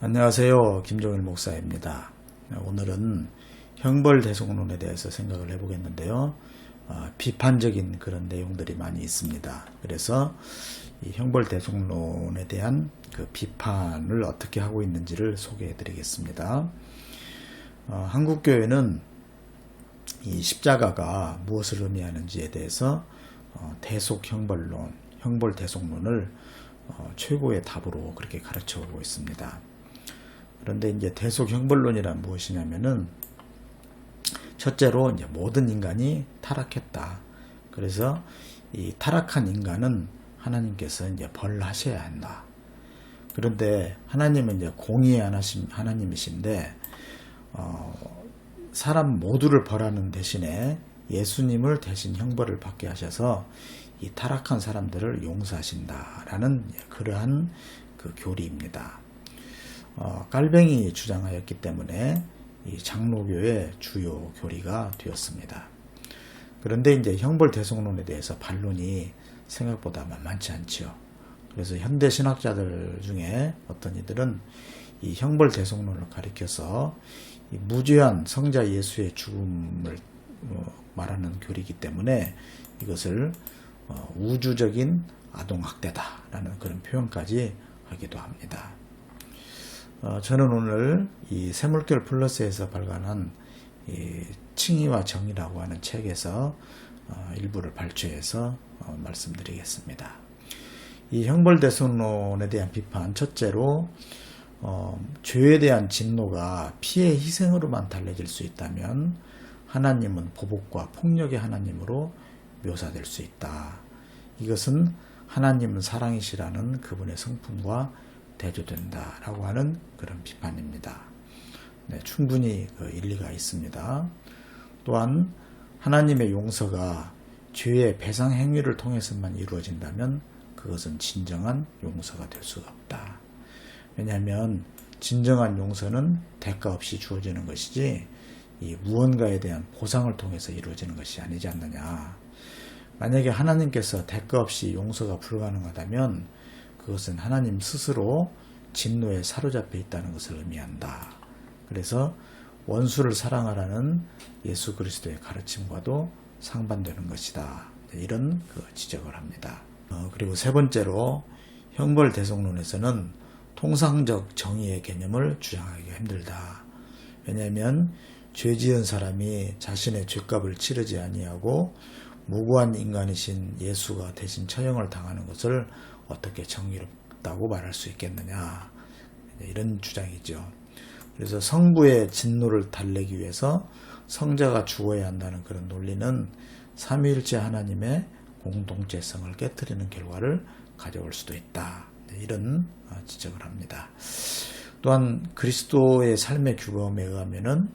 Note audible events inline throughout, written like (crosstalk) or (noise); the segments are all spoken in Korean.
안녕하세요. 김종일 목사입니다. 오늘은 형벌대속론에 대해서 생각을 해보겠는데요. 어, 비판적인 그런 내용들이 많이 있습니다. 그래서 이 형벌대속론에 대한 그 비판을 어떻게 하고 있는지를 소개해 드리겠습니다. 어, 한국교회는 이 십자가가 무엇을 의미하는지에 대해서 어, 대속형벌론, 형벌대속론을 어, 최고의 답으로 그렇게 가르쳐 오고 있습니다. 그런데 이제 대속 형벌론이란 무엇이냐면은 첫째로 이제 모든 인간이 타락했다. 그래서 이 타락한 인간은 하나님께서 이제 벌하셔야 한다. 그런데 하나님은 이제 공의의 하나님이신데 어, 사람 모두를 벌하는 대신에 예수님을 대신 형벌을 받게 하셔서 이 타락한 사람들을 용서하신다라는 그러한 그 교리입니다. 어, 깔뱅이 주장하였기 때문에 이 장로교의 주요 교리가 되었습니다. 그런데 이제 형벌 대속론에 대해서 반론이 생각보다 만만치 않지요. 그래서 현대 신학자들 중에 어떤 이들은 이 형벌 대속론을 가리켜서 무죄한 성자 예수의 죽음을 어, 말하는 교리이기 때문에 이것을 어, 우주적인 아동학대다라는 그런 표현까지 하기도 합니다. 어, 저는 오늘 이 세물결 플러스에서 발간한 이 칭의와 정의라고 하는 책에서 어, 일부를 발췌해서 어, 말씀드리겠습니다. 이 형벌대손론에 대한 비판 첫째로 어, 죄에 대한 진노가 피해 희생으로만 달래질 수 있다면 하나님은 보복과 폭력의 하나님으로 묘사될 수 있다. 이것은 하나님은 사랑이시라는 그분의 성품과 대조된다라고 하는 그런 비판입니다. 네, 충분히 그 일리가 있습니다. 또한 하나님의 용서가 죄의 배상 행위를 통해서만 이루어진다면 그것은 진정한 용서가 될 수가 없다. 왜냐하면 진정한 용서는 대가 없이 주어지는 것이지 이 무언가에 대한 보상을 통해서 이루어지는 것이 아니지 않느냐. 만약에 하나님께서 대가 없이 용서가 불가능하다면 그것은 하나님 스스로 진노에 사로잡혀 있다는 것을 의미한다. 그래서 원수를 사랑하라는 예수 그리스도의 가르침과도 상반되는 것이다. 이런 그 지적을 합니다. 어, 그리고 세 번째로 형벌 대속론에서는 통상적 정의의 개념을 주장하기가 힘들다. 왜냐하면 죄 지은 사람이 자신의 죄값을 치르지 아니하고 무고한 인간이신 예수가 대신 처형을 당하는 것을 어떻게 정의롭다고 말할 수 있겠느냐. 이런 주장이죠. 그래서 성부의 진노를 달래기 위해서 성자가 죽어야 한다는 그런 논리는 삼위일체 하나님의 공동체성을 깨뜨리는 결과를 가져올 수도 있다. 이런 어, 지적을 합니다. 또한 그리스도의 삶의 규범에 의하면은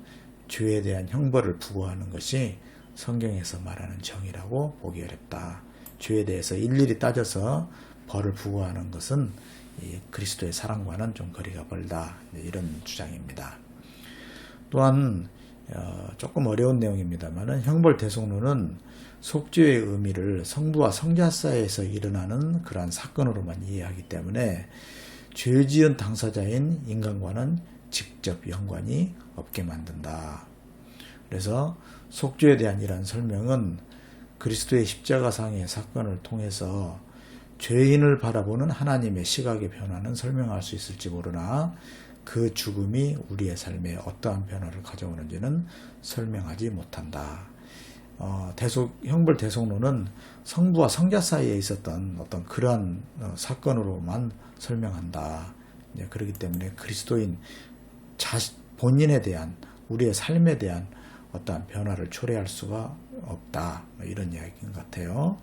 죄에 대한 형벌을 부과하는 것이 성경에서 말하는 정의라고 보기 어렵다. 죄에 대해서 일일이 따져서 벌을 부과하는 것은 그리스도의 사랑과는 좀 거리가 멀다. 이런 주장입니다. 또한 어, 조금 어려운 내용입니다만은 형벌 대속론은 속죄의 의미를 성부와 성자 사이에서 일어나는 그러한 사건으로만 이해하기 때문에 죄 지은 당사자인 인간과는 직접 연관이 없게 만든다. 그래서 속죄에 대한 이러한 설명은 그리스도의 십자가상의 사건을 통해서 죄인을 바라보는 하나님의 시각의 변화는 설명할 수 있을지 모르나 그 죽음이 우리의 삶에 어떠한 변화를 가져오는지는 설명하지 못한다. 어, 대속 형벌 대속론은 성부와 성자 사이에 있었던 어떤 그러한 어, 사건으로만 설명한다. 네, 그렇기 때문에 그리스도인 자 본인에 대한 우리의 삶에 대한 어떠한 변화를 초래할 수가 없다. 뭐 이런 이야기인 것 같아요.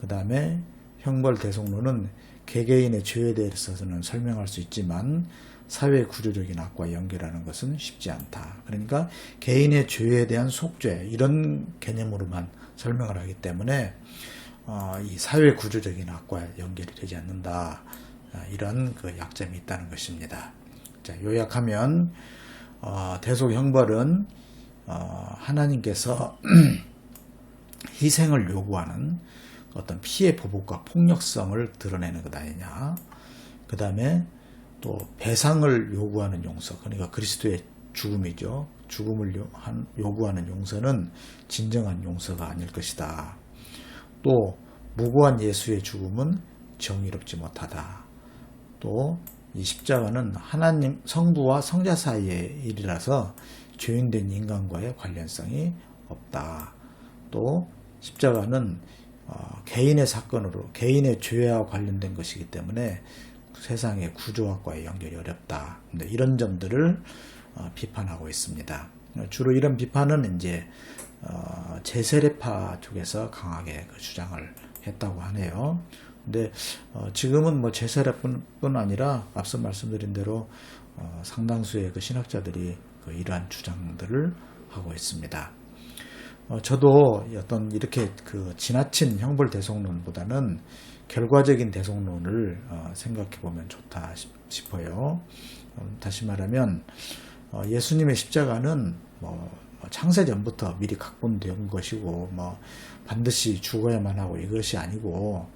그 다음에 형벌 대속론은 개개인의 죄에 대해서는 설명할 수 있지만 사회 구조적인 악과 연결하는 것은 쉽지 않다. 그러니까 개인의 죄에 대한 속죄 이런 개념으로만 설명을 하기 때문에 어, 이 사회 구조적인 악과 연결이 되지 않는다. 어, 이런 그 약점이 있다는 것입니다. 자, 요약하면 어, 대속 형벌은 어, 하나님께서 (clears throat) 희생을 요구하는 어떤 피해 보복과 폭력성을 드러내는 것 아니냐. 그 다음에 또 배상을 요구하는 용서, 그러니까 그리스도의 죽음이죠. 죽음을 요구하는 용서는 진정한 용서가 아닐 것이다. 또 무고한 예수의 죽음은 정의롭지 못하다. 또 이 십자가는 하나님 성부와 성자 사이의 일이라서 죄인된 인간과의 관련성이 없다. 또 십자가는 어, 개인의 사건으로 개인의 죄와 관련된 것이기 때문에 세상의 구조학과의 연결이 어렵다. 이런 점들을 어, 비판하고 있습니다. 주로 이런 비판은 이제 어, 제세례파 쪽에서 강하게 그 주장을 했다고 하네요. 근데 어, 지금은 뭐 제세례뿐 아니라 앞서 말씀드린 대로 어, 상당수의 그 신학자들이 그 이러한 주장들을 하고 있습니다. 어, 저도 어떤 이렇게 그 지나친 형벌 대속론보다는 결과적인 대속론을 어, 생각해 보면 좋다 싶- 싶어요. 음, 다시 말하면 어, 예수님의 십자가는 뭐 창세 전부터 미리 각본된 것이고 뭐 반드시 죽어야만 하고 이것이 아니고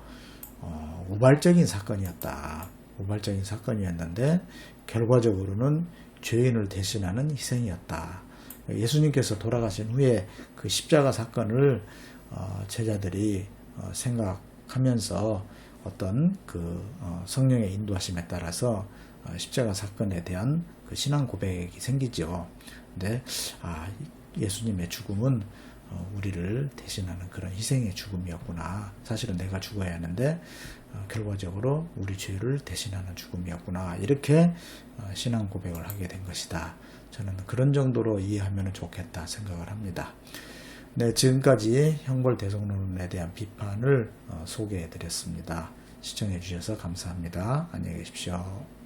어, 우발적인 사건이었다. 우발적인 사건이었는데 결과적으로는 죄인을 대신하는 희생이었다. 예수님께서 돌아가신 후에 그 십자가 사건을 어, 제자들이 어, 생각하면서 어떤 그 어, 성령의 인도하심에 따라서 어, 십자가 사건에 대한 그 신앙 고백이 생기죠. 근데 아, 예수님의 죽음은 어, 우리를 대신하는 그런 희생의 죽음이었구나. 사실은 내가 죽어야 하는데 어, 결과적으로 우리 죄를 대신하는 죽음이었구나. 이렇게 어, 신앙 고백을 하게 된 것이다. 저는 그런 정도로 이해하면 좋겠다 생각을 합니다. 네, 지금까지 형벌 대속론에 대한 비판을 어, 소개해 드렸습니다. 시청해 주셔서 감사합니다. 안녕히 계십시오.